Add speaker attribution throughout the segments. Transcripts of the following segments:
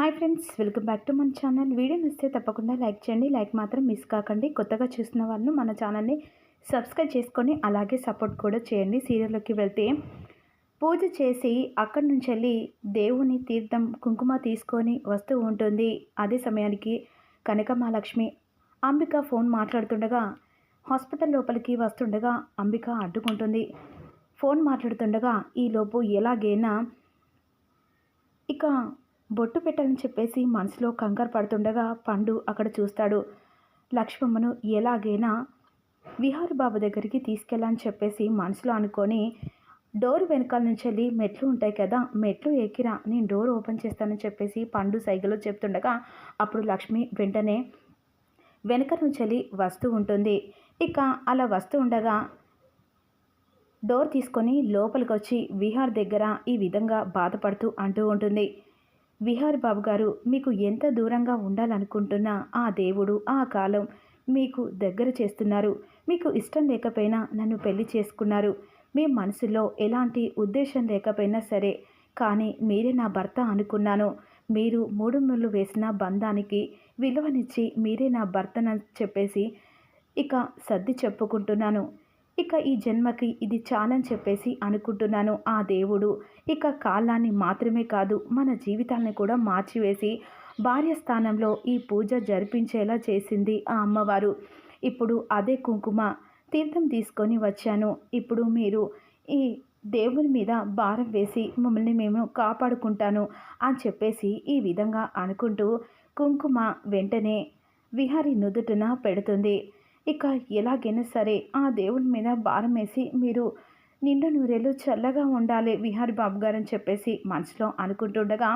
Speaker 1: Hi friends welcome back to మన channel. Video నచ్చితే తప్పకుండా లైక్ చేయండి. లైక్ మాత్రం మిస్ కాకండి. కొత్తగా చూసిన వాళ్ళు మన ఛానల్ని సబ్స్క్రైబ్ చేసుకొని అలాగే సపోర్ట్ కూడా చేయండి. సీరియల్లోకి వెళ్తే పూజ చేసి అక్కడి నుంచి వెళ్ళి దేవుని తీర్థం కుంకుమ తీసుకొని వస్తూ ఉంటుంది. అదే సమయానికి కనకమహాలక్ష్మి అంబిక ఫోన్ మాట్లాడుతుండగా హాస్పిటల్ లోపలికి వస్తుండగా అంబిక అడ్డుకుంటుంది. ఫోన్ మాట్లాడుతుండగా ఈలోపు ఎలాగైనా ఇక బొట్టు పెట్టాలని చెప్పేసి మనసులో కంగారు పడుతుండగా పండు అక్కడ చూస్తాడు. లక్ష్మమ్మను ఎలాగైనా విహార్ బాబు దగ్గరికి తీసుకెళ్ళని చెప్పేసి మనసులో అనుకొని డోర్ వెనకాల నుంచి వెళ్ళి మెట్లు ఉంటాయి కదా మెట్లు ఎక్కిరా నేను డోర్ ఓపెన్ చేస్తానని చెప్పేసి పండు సైగలో చెప్తుండగా అప్పుడు లక్ష్మి వెంటనే వెనక నుంచి వెళ్ళి వస్తూ ఉంటుంది. ఇక అలా వస్తూ ఉండగా డోర్ తీసుకొని లోపలికి వచ్చి విహార్ దగ్గర ఈ విధంగా బాధపడుతూ అంటూ ఉంటుంది. విహార్ బాబు గారు మీకు ఎంత దూరంగా ఉండాలనుకుంటున్నా ఆ దేవుడు ఆ కాలం మీకు దగ్గర చేస్తున్నారు. మీకు ఇష్టం లేకపోయినా నన్ను పెళ్ళి చేసుకున్నారు. మీ మనసులో ఎలాంటి ఉద్దేశం లేకపోయినా సరే కానీ మీరే నా భర్త అనుకున్నాను. మీరు మూడు ముళ్ళు వేసిన బంధానికి విలువనిచ్చి మీరే నా భర్తన చెప్పేసి ఇక సర్ది చెప్పుకుంటున్నాను. ఇక ఈ జన్మకి ఇది చాలని చెప్పేసి అనుకుంటున్నాను ఆ దేవుడు. ఇక కాలాన్ని మాత్రమే కాదు మన జీవితాలను కూడా మార్చివేసి భార్య స్థానంలో ఈ పూజ జరిపించేలా చేసింది ఆ అమ్మవారు. ఇప్పుడు అదే కుంకుమ తీర్థం తీసుకొని వచ్చాను. ఇప్పుడు మీరు ఈ దేవుని మీద భారం వేసి మమ్మల్ని మేము కాపాడుకుంటాను అని చెప్పేసి ఈ విధంగా అనుకుంటూ కుంకుమ వెంటనే విహారి నుదుటిన పెడుతుంది. ఇక ఎలాగైనా సరే ఆ దేవుని మీద భారం వేసి మీరు నిండు నూరేళ్ళు చల్లగా ఉండాలి విహారి బాబు గారు అని చెప్పేసి మనసులో అనుకుంటుండగా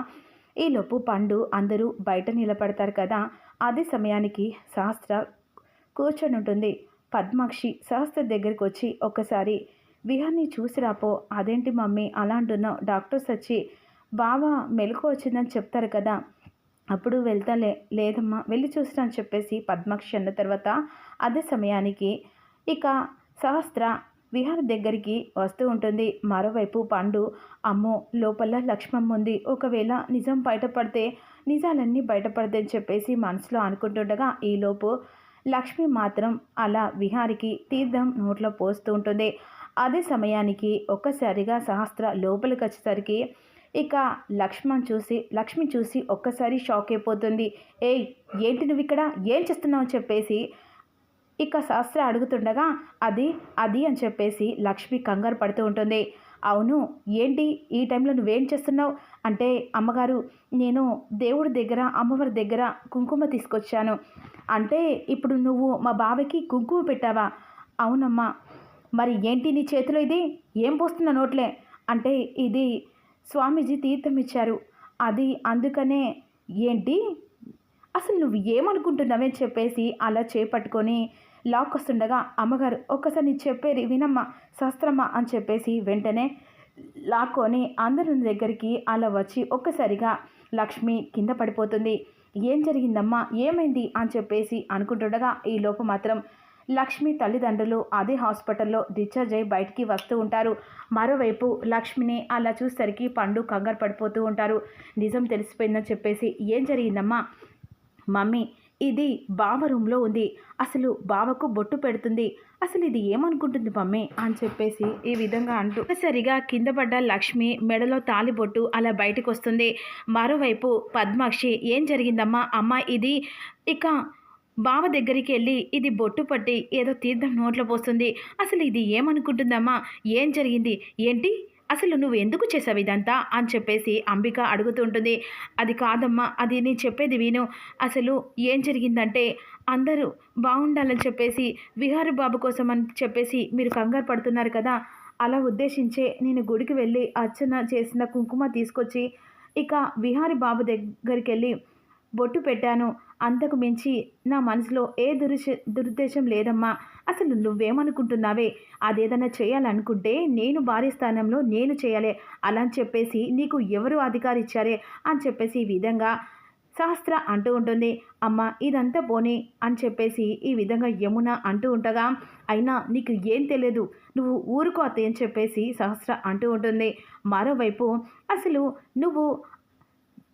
Speaker 1: ఈలోపు పండు అందరూ బయట నిలబడతారు కదా అదే సమయానికి శాస్త్ర కూర్చొని ఉంటుంది పద్మాక్షి శాస్త్ర దగ్గరికి వచ్చి ఒక్కసారి విహార్ని చూసి రాపో అదేంటి మమ్మీ అలా అంటున్నావు? డాక్టర్స్ వచ్చి బాగా మెలకు వచ్చిందని చెప్తారు కదా అప్పుడు వెళ్తాలే లేదమ్మా వెళ్ళి చూస్తాను అని చెప్పేసి పద్మాక్షి అన్న తర్వాత అదే సమయానికి ఇక సహస్ర విహార్ దగ్గరికి వస్తూ ఉంటుంది. మరోవైపు పండు అమ్మో లోపల లక్ష్మమ్మ ఉంది. ఒకవేళ నిజం బయటపడితే నిజాలన్నీ బయటపడతాయి అని చెప్పేసి మనసులో అనుకుంటుండగా ఈలోపు లక్ష్మి మాత్రం అలా విహారికి తీర్థం నోట్లో పోస్తూ ఉంటుంది. అదే సమయానికి ఒక్కసారిగా సహస్ర లోపలికి వచ్చేసరికి ఇక లక్ష్మణ్ చూసి లక్ష్మి చూసి ఒక్కసారి షాక్ అయిపోతుంది. ఏయ్ ఏంటి నువ్వు ఇక్కడ? ఏం చేస్తున్నావు? చెప్పేసి ఇక శాస్త్ర అడుగుతుండగా అది అది అని చెప్పేసి లక్ష్మి కంగారు పడుతూ ఉంటుంది. అవును ఏంటి? ఈ టైంలో నువ్వేం చేస్తున్నావు? అంటే అమ్మగారు నేను దేవుడి దగ్గర అమ్మవారి దగ్గర కుంకుమ తీసుకొచ్చాను. అంటే ఇప్పుడు నువ్వు మా బావకి కుంకుమ పెట్టావా? అవునమ్మా. మరి ఏంటి నీ చేతిలో ఇది? ఏం పోస్తున్న నోట్లే? అంటే ఇది స్వామీజీ తీర్థం ఇచ్చారు అది అందుకనే ఏంటి? అసలు నువ్వు ఏమనుకుంటున్నావే చెప్పేసి అలా చేపట్టుకొని లాక్కొస్తుండగా అమ్మగారు ఒక్కసారి చెప్పేది వినమ్మ శాస్త్రమ్మ అని చెప్పేసి వెంటనే లాక్కొని అందరి దగ్గరికి అలా వచ్చి ఒక్కసారిగా లక్ష్మి కింద పడిపోతుంది. ఏం జరిగిందమ్మా? ఏమైంది? అని చెప్పేసి అనుకుంటుండగా ఈ లోపు మాత్రం లక్ష్మి తల్లిదండ్రులు అదే హాస్పిటల్లో డిశ్చార్జ్ అయి బయటికి వస్తూ ఉంటారు. మరోవైపు లక్ష్మిని అలా చూసేసరికి పండు కంగారు పడిపోతూ ఉంటారు. నిజం తెలిసిపోయిందని చెప్పేసి ఏం జరిగిందమ్మా? మమ్మీ ఇది బావ రూమ్లో ఉంది. అసలు బావకు బొట్టు పెడుతుంది. అసలు ఇది ఏమనుకుంటుంది మమ్మీ? అని చెప్పేసి ఈ విధంగా అంటూ సరిగా కింద పడ్డ లక్ష్మి మెడలో తాలిబొట్టు అలా బయటకు వస్తుంది. మరోవైపు పద్మాక్షి ఏం జరిగిందమ్మా? అమ్మ ఇది ఇక బావ దగ్గరికి వెళ్ళి ఇది బొట్టు పట్టి ఏదో తీర్థం నోట్లో పోస్తుంది. అసలు ఇది ఏమనుకుంటుందమ్మా? ఏం జరిగింది? ఏంటి? అసలు నువ్వు ఎందుకు చేసావు ఇదంతా? అని చెప్పేసి అంబిక అడుగుతుంటుంది అది కాదమ్మా అది నేను చెప్పేది విను. అసలు ఏం జరిగిందంటే అందరూ బాగుండాలని చెప్పేసి విహార బాబు కోసం అని చెప్పేసి మీరు కంగారు పడుతున్నారు కదా? అలా ఉద్దేశించే నేను గుడికి వెళ్ళి అర్చన చేసిన కుంకుమ తీసుకొచ్చి ఇక విహారి బాబు దగ్గరికి వెళ్ళి బొట్టు పెట్టాను. అంతకు మించి నా మనసులో ఏ దురుష దురుద్దేశం లేదమ్మా. అసలు నువ్వేమనుకుంటున్నావే? అదేదైనా చేయాలనుకుంటే నేను భార్య స్థానంలో నేను చేయాలి. అలా అని చెప్పేసి నీకు ఎవరు అధికారి ఇచ్చారే అని చెప్పేసి ఈ విధంగా శాస్త్ర అంటూ ఉంటుంది. అమ్మ ఇదంతా పోనీ అని చెప్పేసి ఈ విధంగా యమున అంటూ ఉంటగా అయినా నీకు ఏం తెలియదు నువ్వు ఊరుకో అత్తయ్య అని చెప్పేసి సహస్ర అంటూ ఉంటుంది. మరోవైపు అసలు నువ్వు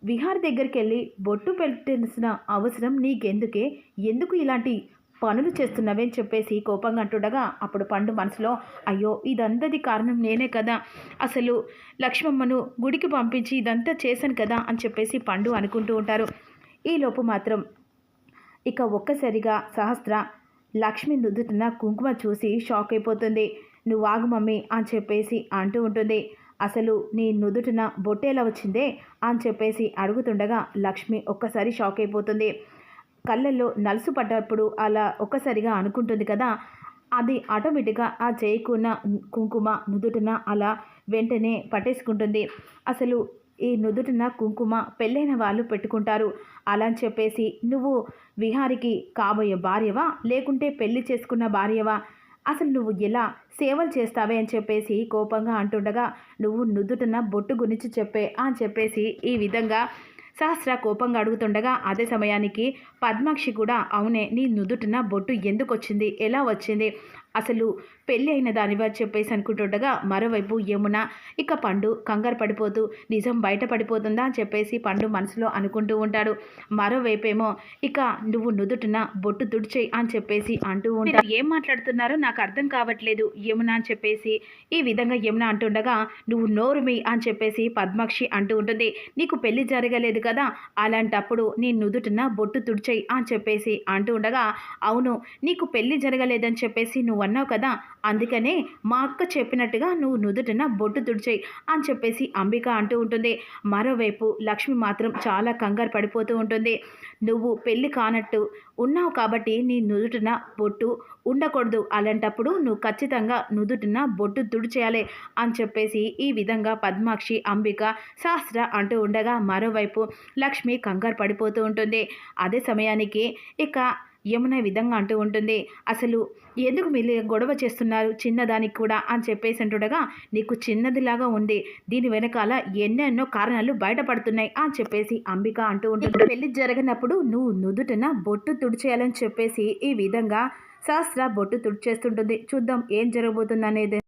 Speaker 1: విహార్ దగ్గరికి వెళ్ళి బొట్టు పెట్టాల్సిన అవసరం నీకెందుకే? ఎందుకు ఇలాంటి పనులు చేస్తున్నావేని చెప్పేసి కోపంగా అంటుండగా అప్పుడు పండు మనసులో అయ్యో ఇదంతది కారణం నేనే కదా. అసలు లక్ష్మమ్మను గుడికి పంపించి ఇదంతా చేశాను కదా అని చెప్పేసి పండు అనుకుంటూ ఉంటారు. ఈలోపు మాత్రం ఇక ఒక్కసారిగా సహస్ర లక్ష్మి నుదుటిన కుంకుమ చూసి షాక్ అయిపోతుంది. నువ్వు ఆగు మమ్మీ అని చెప్పేసి అంటూ ఉంటుంది. అసలు నీ నుదుటిన బొట్టేలా వచ్చిందే? అని చెప్పేసి అడుగుతుండగా లక్ష్మి ఒక్కసారి షాక్ అయిపోతుంది. కళ్ళల్లో నలుసు పడ్డప్పుడు అలా ఒక్కసారిగా అనుకుంటుంది కదా? అది ఆటోమేటిక్గా ఆ చేయకున్న కుంకుమ నుదుటిన అలా వెంటనే పట్టేసుకుంటుంది. అసలు ఈ నుదుటిన కుంకుమ పెళ్ళైన వాళ్ళు పెట్టుకుంటారు. అలా అని చెప్పేసి నువ్వు విహారికి కాబోయే భార్యవా? లేకుంటే పెళ్ళి చేసుకున్న భార్యవా? అసలు నువ్వు ఎలా సేవలు చేస్తావే అని చెప్పేసి కోపంగా అంటుండగా నువ్వు నుదుటన బొట్టు గురించి చెప్పే అని చెప్పేసి ఈ విధంగా సహస్ర కోపంగా అడుగుతుండగా అదే సమయానికి పద్మాక్షి కూడా అవునే నీ నుదుటిన బొట్టు ఎందుకు వచ్చింది ఎలా వచ్చింది? అసలు పెళ్ళి అయిన దానివా చెప్పేసి అనుకుంటుండగా మరోవైపు యమున ఇక పండు కంగారు పడిపోతూ నిజం బయట పడిపోతుందా అని చెప్పేసి పండు మనసులో అనుకుంటూ ఉంటాడు. మరోవైపేమో ఇక నువ్వు నుదుటిన బొట్టు తుడిచేయి అని చెప్పేసి అంటూ ఉంటాడు. ఏం మాట్లాడుతున్నారో నాకు అర్థం కావట్లేదు యమున అని చెప్పేసి. ఈ విధంగా యమున అంటుండగా నువ్వు నోరుమి అని చెప్పేసి పద్మాక్షి అంటూ ఉంటుంది. నీకు పెళ్ళి జరగలేదు కదా అలాంటప్పుడు నీ నుదుటిన బొట్టు తుడిచేయి అని చెప్పేసి అంటూ ఉండగా అవును నీకు పెళ్ళి జరగలేదని చెప్పేసి నువ్వు అన్నావు కదా? అందుకనే మా అక్క చెప్పినట్టుగా నువ్వు నుదుటిన బొట్టు తుడిచేయి అని చెప్పేసి అంబిక అంటూ ఉంటుంది. మరోవైపు లక్ష్మి మాత్రం చాలా కంగారు పడిపోతూ ఉంటుంది. నువ్వు పెళ్ళి కానట్టు ఉన్నావు కాబట్టి నీ నుదుటిన బొట్టు ఉండకూడదు. అలాంటప్పుడు నువ్వు ఖచ్చితంగా నుదుటిన బొట్టు తుడిచేయాలి అని చెప్పేసి ఈ విధంగా పద్మాక్షి అంబిక శాస్త్ర అంటూ ఉండగా మరోవైపు లక్ష్మి కంగారు పడిపోతూ ఉంటుంది. అదే సమయానికి ఇక యమున విధంగా అంటూ ఉంటుంది. అసలు ఎందుకు మీరు గొడవ చేస్తున్నారు? చిన్నదానికి కూడా అని చెప్పేసి అంటుండగా నీకు చిన్నదిలాగా ఉంది. దీని వెనకాల ఎన్నెన్నో కారణాలు బయటపడుతున్నాయి అని చెప్పేసి అంబిక అంటూ ఉంటుంది. పెళ్ళి జరగనప్పుడు నువ్వు నుదుటన బొట్టు తుడిచేయాలని చెప్పేసి ఈ విధంగా శాస్త్ర బొట్టు తుడిచేస్తుంటుంది. చూద్దాం ఏం జరగబోతుంది అనేది